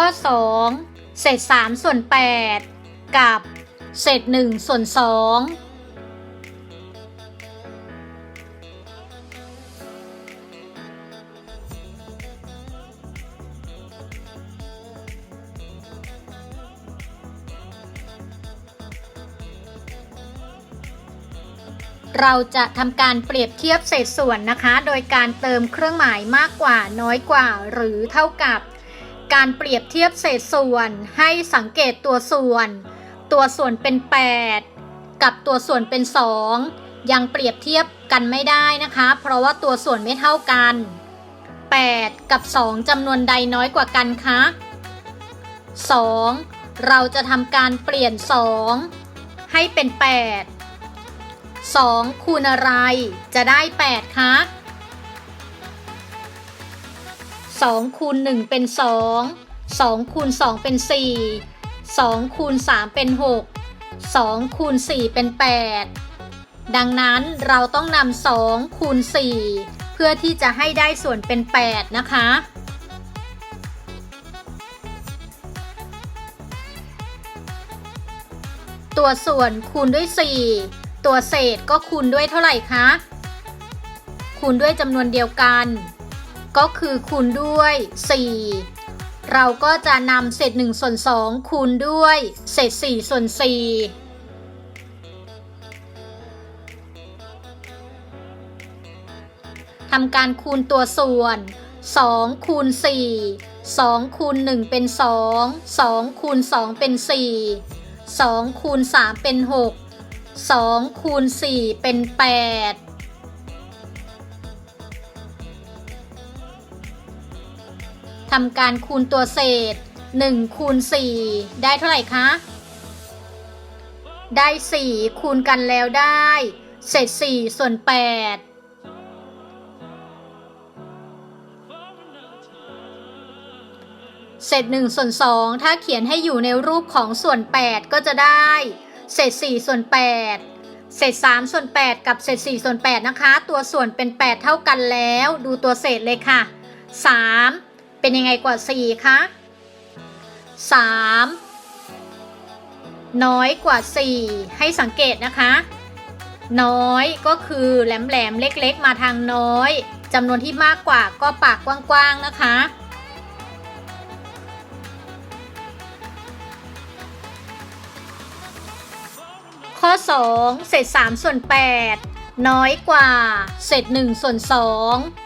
ข้อ 2 เศษ 3 ส่วน 8 กับ เศษ 1 ส่วน 2เราจะทำการเปรียบเทียบเศษส่วนนะคะ โดยการเติมเครื่องหมายมากกว่าน้อยกว่าหรือเท่ากับ การเปรียบเทียบเศษส่วนให้สังเกตตัวส่วน ตัวส่วนเป็น 8 กับตัวส่วนเป็น 2 ยังเปรียบเทียบกันไม่ได้นะคะ เพราะว่าตัวส่วนไม่เท่ากัน 8 กับ 2จำนวนใดน้อยกว่ากันคะ 2 เราจะทำการเปลี่ยน 2 ให้เป็น 8 2 คูณอะไรจะได้ 8คะ 2คูณ1เป็น 2 2คูณ2เป็น 4 2คูณ3เป็น 6 2คูณ4เป็น 8 ดังนั้นเราต้องนำ2คูณ4เพื่อที่จะให้ได้ส่วนเป็น 8 นะคะ ตัวส่วนคูณด้วย 4 ตัวเศษก็คูณด้วยเท่าไหร่คะ คูณด้วยจำนวนเดียวกัน ก็คือคูณด้วย 4 เราก็จะนำเศษ1ส่วน2คูณด้วย เศษ4ส่วน4ทำการคูณตัวส่วน 2 คูณ 4 2 คูณ 1 เป็น 2 2 คูณ 2 เป็น 4 2 คูณ 3 เป็น 6 2 คูณ 4 เป็น 8 ทำการคูณตัวเศษ1คูณ4ได้เท่าไหร่คะ ได้ 4 คูณกันแล้วได้ เศษ 4 ส่วน 8เศษ1ส่วน2ถ้าเขียนให้อยู่ในรูปของส่วน 8 ก็จะได้ เศษ4ส่วน 8 เศษ3ส่วน 8 กับเศษ4ส่วน 8 นะคะ ตัวส่วนเป็น 8 เท่ากันแล้ว ดูตัวเศษเลยค่ะ 3 เป็นยังไงกว่า4คะ3น้อยกว่า4ให้สังเกตนะคะ น้อยก็คือแหลมๆเล็กๆ มาทางน้อยจำนวนที่มากกว่าก็ปากกว้างๆนะคะข้อ 2 เศษ3ส่วน8น้อยกว่า เศษ1ส่วน2